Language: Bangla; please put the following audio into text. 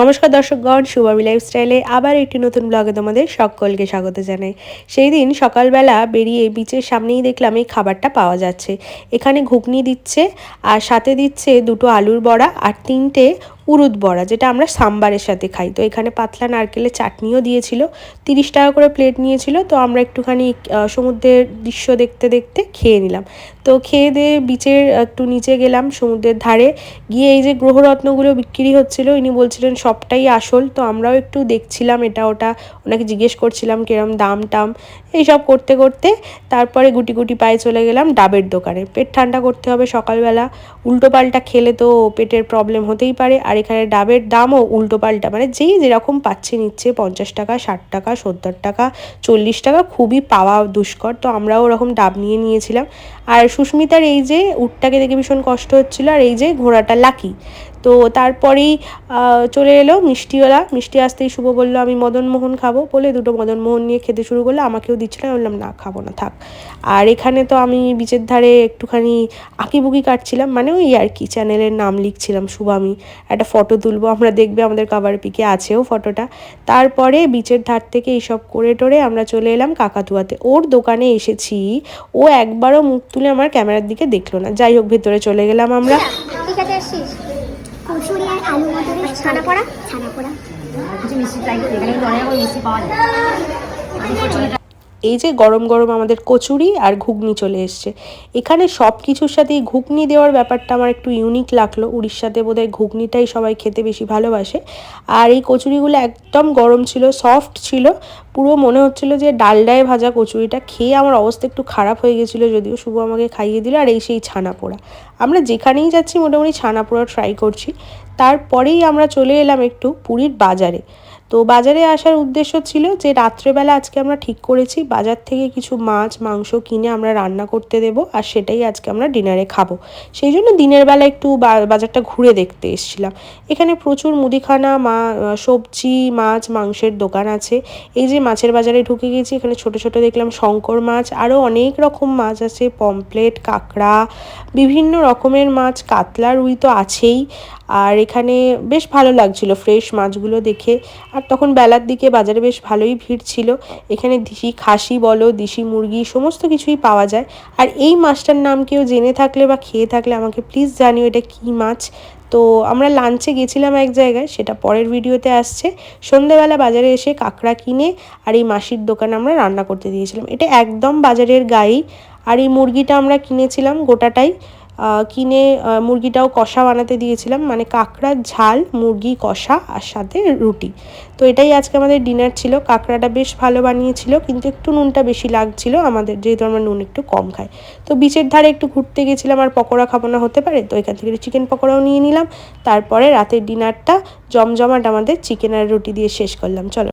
নমস্কার দর্শকগণ সুবাবি লাইফস্টাইলে আবার একটি নতুন ব্লগে তোমাদের সকলকে স্বাগত জানাই। সেই দিন সকালবেলা বেরিয়ে বিচের সামনেই দেখলাম এই খাবারটা পাওয়া যাচ্ছে। এখানে ঘুগনি দিচ্ছে আর সাথে দিচ্ছে দুটো আলুর বড়া আর তিনটে উরুদ বড়া, যেটা আমরা সাম্বারের সাথে খাই। তো এখানে পাতলা নারকেলের চাটনিও দিয়েছিল, তিরিশ টাকা করে প্লেট নিয়েছিল। তো আমরা একটুখানি সমুদ্রের দৃশ্য দেখতে দেখতে খেয়ে নিলাম। তো খেয়ে দিয়ে বিচের একটু নিচে গেলাম সমুদ্রের ধারে। গিয়ে এই যে গ্রহরত্নগুলো বিক্রি হচ্ছিল, ইনি বলছিলেন, সবটাই আসল। তো আমরাও একটু দেখছিলাম এটা, ওটা ওনাকে জিজ্ঞেস করছিলাম, কিরম দাম টাম? এইসব করতে করতে তারপরে গুটি গুটি পায়ে চলে গেলাম ডাবের দোকানে। পেট ঠান্ডা করতে হবে সকালবেলা। উল্টো পাল্টা খেলে তো পেটের প্রবলেম হতেই পারে। আর এখানে ডাবের দামও উল্টো পাল্টা। মানে যেই যেরকম পাচ্ছে নিচ্ছে, পঞ্চাশ টাকা, ষাট টাকা, সত্তর টাকা, চল্লিশ টাকা, খুবই পাওয়া দুষ্কর। তো আমরাও ওরকম ডাব নিয়ে নিয়েছিলাম। আর সুস্মিতার এই যে উটটাকে দেখে ভীষণ কষ্ট হচ্ছিল, আর এই যে ঘোড়াটা লাকি। তো তারপরেই চলে এলো মিষ্টিওয়ালা। মিষ্টি আসতেই শুভ বলল, আমি মদনমোহন খাব বলে দুটো মদনমোহন নিয়ে খেতে শুরু করল। আমাকেও দিচ্ছিল আমি বললাম, না, খাব না, থাক। আর এখানে তো আমি বিচের ধারে একটুখানি আঁকিবুকি কাটছিলাম। মানে ওই আর কি চ্যানেলের নাম লিখছিলাম, শুভামি। একটা ফটো তুলবো আমরা দেখবে আমাদের কাবার পিকে আছেও ফটোটা তারপরে বিচের ধার থেকে এইসব করে টোরে আমরা চলে এলাম কাকাতুয়াতে। ওর দোকানে এসেছি ও একবারও মুখ তুলে আমার ক্যামেরার দিকে দেখল না। যাই হোক ভেতরে চলে গেলাম আমরা। ছানা এই যে গরম গরম আমাদের কচুরি আর ঘুগনি চলে এসছে। এখানে সব কিছুর সাথে এই ঘুগনি দেওয়ার ব্যাপারটা আমার একটু ইউনিক লাগল। উড়িষ্যাতে বোধহয় ঘুগনিটাই সবাই খেতে বেশি ভালোবাসে। আর এই কচুরিগুলো একদম গরম ছিল সফট ছিল। পুরো মনে হচ্ছিল যে ডালডায় ভাজা কচুরিটা। খেয়ে আমার অবস্থা একটু খারাপ হয়ে গেছিল যদিও শুভ আমাকে খাইয়ে দিল আর এই সেই ছানা পোড়া আমরা যেখানেই যাচ্ছি মোটামুটি ছানা পোড়া ট্রাই করছি। তারপরেই আমরা চলে এলাম একটু পুরীর বাজারে। তো বাজারে আসার উদ্দেশ্য ছিল যে রাত্রেবেলা আজকে আমরা ঠিক করেছি, বাজার থেকে কিছু মাছ, মাংস কিনে আমরা রান্না করতে দেব আর সেটাই আজকে আমরা ডিনারে খাব। সেই জন্য দিনের বেলা একটু বাজারটা ঘুরে দেখতে এসেছিলাম। এখানে প্রচুর মুদিখানা, মা সবজি, মাছ, মাংসের দোকান আছে। এই যে মাছের বাজারে ঢুকে গেছি, এখানে ছোট ছোট দেখলাম শঙ্কর মাছ, আরও অনেক রকম মাছ আছে পমপ্লেট কাঁকড়া, বিভিন্ন রকমের মাছ, কাতলা রুই তো আছেই। আর এখানে বেশ ভালো লাগছিল ফ্রেশ মাছগুলো দেখে। আর তখন বেলার দিকে বাজারে বেশ ভালোই ভিড় ছিল। এখানে দিশি খাসি বলো, দিশি মুরগি সমস্ত কিছুই পাওয়া যায়। আর এই মাছটার নাম কেউ জেনে থাকলে বা খেয়ে থাকলে আমাকে প্লিজ জানিও এটা কী মাছ। তো আমরা লাঞ্চে গেছিলাম এক জায়গায়, সেটা পরের ভিডিওতে আসছে। সন্ধেবেলা বাজারে এসে কাঁকড়া কিনে আর এই মাসির দোকানে আমরা রান্না করতে দিয়েছিলাম। এটা একদম বাজারের গায়েই আর এই মুরগিটা আমরা কিনেছিলাম গোটাটাই। কিনে মুরগিটাও কষা বানাতে দিয়েছিলাম মানে কাঁকড়ার ঝাল, মুরগি কষা আর সাথে রুটি। তো এটাই আজকে আমাদের ডিনার ছিল। কাঁকড়াটা বেশ ভালো বানিয়েছিল, কিন্তু একটু নুনটা বেশি লাগছিল, আমাদের যেহেতু আমরা নুন একটু কম খাই। তো বিচের ধারে একটু ঘুরতে গেছিলাম, আর পকোড়া খাব না হতে পারে, তো এখান থেকে চিকেন পকোড়াও নিয়ে নিলাম। তারপরে রাতের ডিনারটা জমজমাট আমাদের চিকেন আর রুটি দিয়ে শেষ করলাম। চলো।